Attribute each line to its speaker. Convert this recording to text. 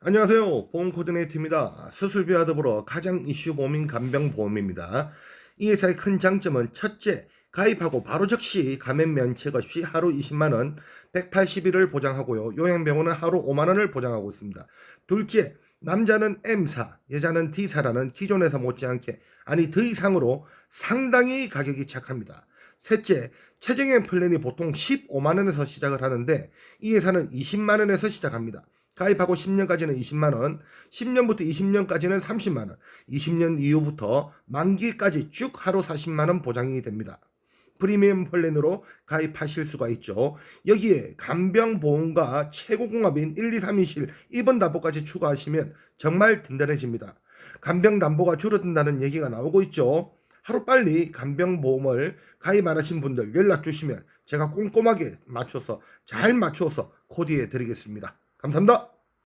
Speaker 1: 안녕하세요. 보험 코디네이터입니다. 수술비와 더불어 가장 이슈 보험인 간병보험입니다. 이 회사의 큰 장점은 첫째, 가입하고 바로 즉시 감염 면책 없이 하루 20만원, 180일을 보장하고요. 요양병원은 하루 5만원을 보장하고 있습니다. 둘째, 남자는 M사, 여자는 D사라는 기존에서 못지않게 아니 더 이상으로 상당히 가격이 착합니다. 셋째, 최저임금 플랜이 보통 15만원에서 시작을 하는데 이 회사는 20만원에서 시작합니다. 가입하고 10년까지는 20만원, 10년부터 20년까지는 30만원, 20년 이후부터 만기까지 쭉 하루 40만원 보장이 됩니다. 프리미엄 플랜으로 가입하실 수가 있죠. 여기에 간병보험과 최고공합인 1, 2, 3인실 입원 담보까지 추가하시면 정말 든든해집니다. 간병 담보가 줄어든다는 얘기가 나오고 있죠. 하루빨리 간병보험을 가입 안 하신 분들 연락 주시면 제가 꼼꼼하게 맞춰서 잘 맞춰서 코디해 드리겠습니다. 감사합니다.